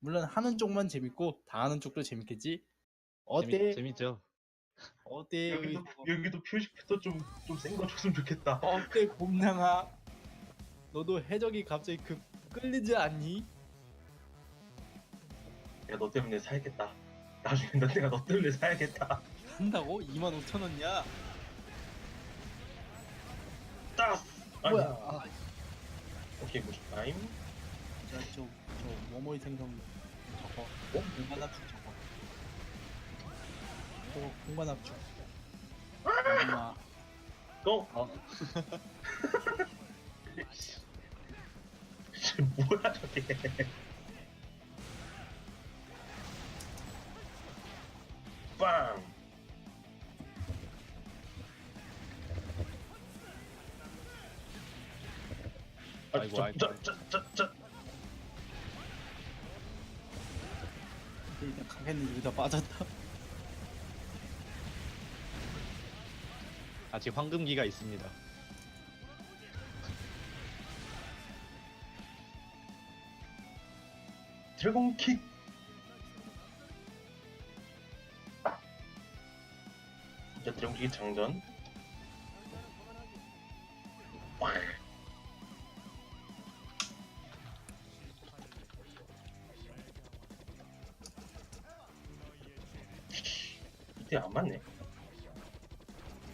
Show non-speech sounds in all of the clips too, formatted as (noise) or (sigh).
물론 하는 쪽만 재밌고 당하는 쪽도 재밌겠지. 어때? 재밌, 재밌 죠. 어때? 여기도 여기도 표식부터 좀 좀 센 거 줬으면 좋겠다. 어때 곰낭아? 너도 해적이 갑자기 급 끌리지 않니? 야 너 때문에 사야겠다. 나중에 너 내가 너 때문에 사야겠다. 한다고? 25,000원이야? 따스. 아니, 뭐야? 아, 오케이 무슨 타임? 저, 저, 저 모모이 생성 저거 어? 공간 압축 저거 저거 공간 압축 엄마 고. 어. (laughs) 쟤 뭐야 저게? 빵. 아, 아이고, 저, 아이고. 저, 일단 가겠는데 여기다 빠졌다 아직 황금기가 있습니다. 드래곤 킥. 진짜 드래곤 킥 장전. 와. 이때 안 맞네.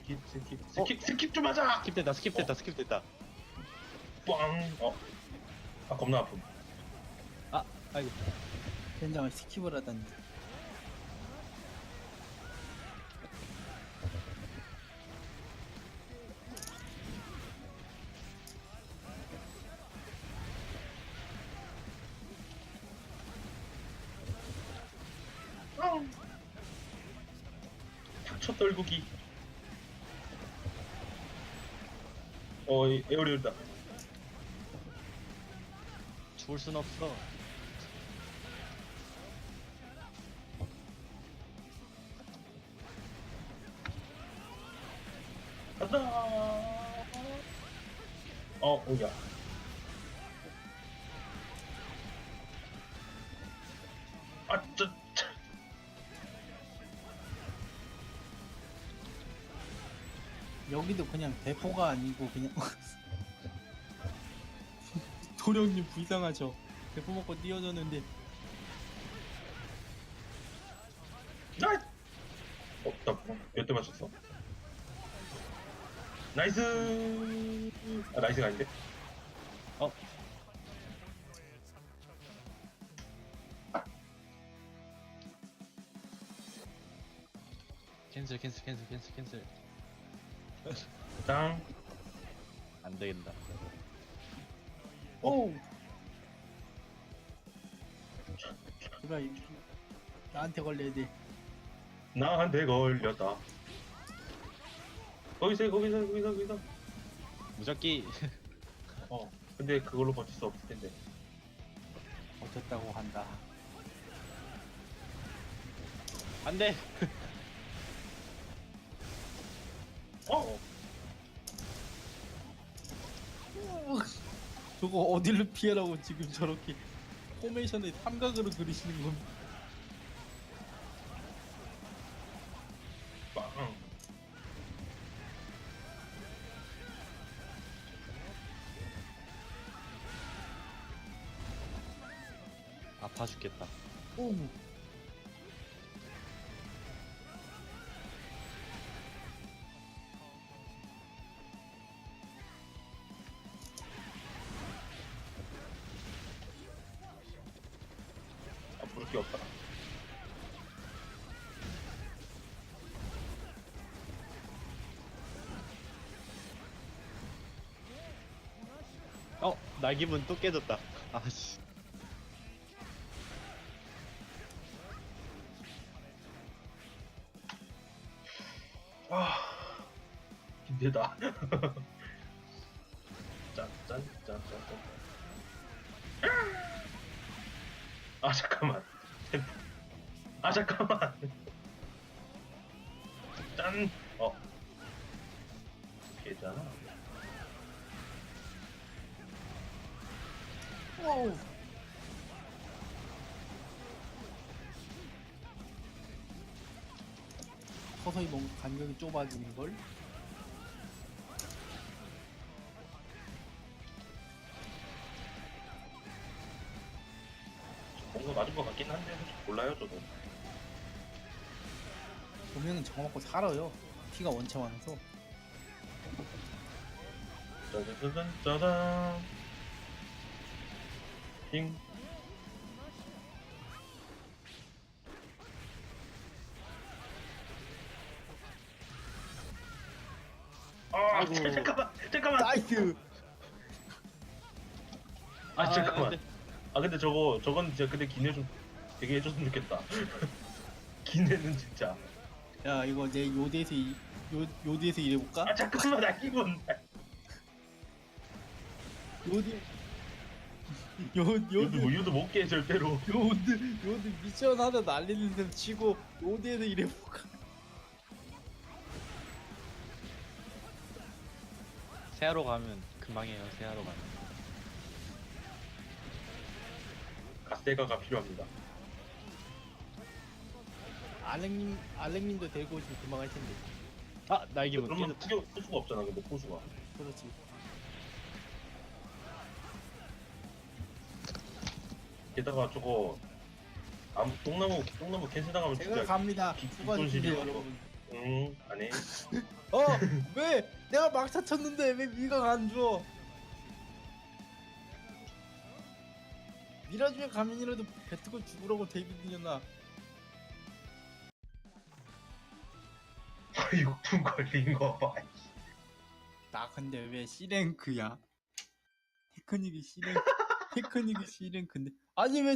스킵, 스킵, 스킵, 스킵 좀 하자! 스킵 됐다, 스킵 됐다, 스킵 됐다. 꽝! 어. 아, 겁나 아픔. 아, 아이고. 된장을 스킵을 하다니 닥쳐 떨구기. 어, 이 에어리얼다. 죽을 순 없어. 간다. 어, 오야. 여기도 그냥 대포가 아니고 그냥 (laughs) 도령님 불쌍하죠 대포 먹고 뛰어졌는데 아! 어, 나몇대 맞췄어? 나이스! 아, 나이스가 아닌데? 어, 캔슬, 캔슬, 캔슬, 캔슬, 캔슬. 땅. 안 되겠다. 어? 오 제발 이- 나한테 걸려야 돼 나한테 걸렸다. 거기서, 해, 거기서, 해, 거기서, 거기서. 무적기. (laughs) 어, 근데 그걸로 버틸 수 없을 텐데. 어쨌다고 한다 안 돼! 저거 어디를 피하라고 지금 저렇게 포메이션을 삼각으로 그리시는 빵. 아파 죽겠다. 오 아, 게 없다. 어, 날개문 또 깨졌다. 아씨. 아, 힘들다. (laughs) 짠, 짠, 짠, 짠, 짠. 아, 잠깐만. 아 잠깐만. 짠. 어. 괜찮아. 와우. 서서히 뭔가 간격이 좁아지는 걸? 뭔가 맞은 것 같긴 한데 솔직히 몰라요 저도 보면은 저거 먹고 살아요. 피가 원체 많아서. 짜자자잔 짜잔 핑 아, 아이고. (laughs) 잠깐만, 잠깐만. 나이스. 아, 잠깐만. 근데 아, 근데 저거, 저건 진짜 근데 기내 좀 되게 해줬으면 좋겠다. (laughs) 기내는 진짜. 야 이거 내 요대에서 이, 요 요대에서 일해볼까? 아, 잠깐만, 나 기분. 요대. 요 요도 요대 뭐, 요도 못 깨, 절대로. 요대 요대 미션 하나 날리는 셈 치고 요대에서 일해볼까? 세하로 가면 금방 해요. 세하로 가면. 대가가 필요합니다. 알렉님 알렉님도 데리고 오시면 금방 할 텐데. 아 날개문 그러면 깨졌다. 포, 포수가 없잖아, 근데 포수가. 그렇지. 게다가 저거, 아무, 똥나무, 똥나무 캔슬 당하면 제가 진짜. 갑니다. 기- 기본실이요. 여러분. 응, 안 해. (laughs) 어 왜? 내가 막차 쳤는데 왜 미가 안 줘? 밀어주면 가면이라도 뱉고 죽으라고 데뷔드렸나? 아, 6분 걸린 거 봐. 나 근데 왜 C랭크야? 테크닉이 C랭크 (laughs) 테크닉이 C랭크인데 아니 왜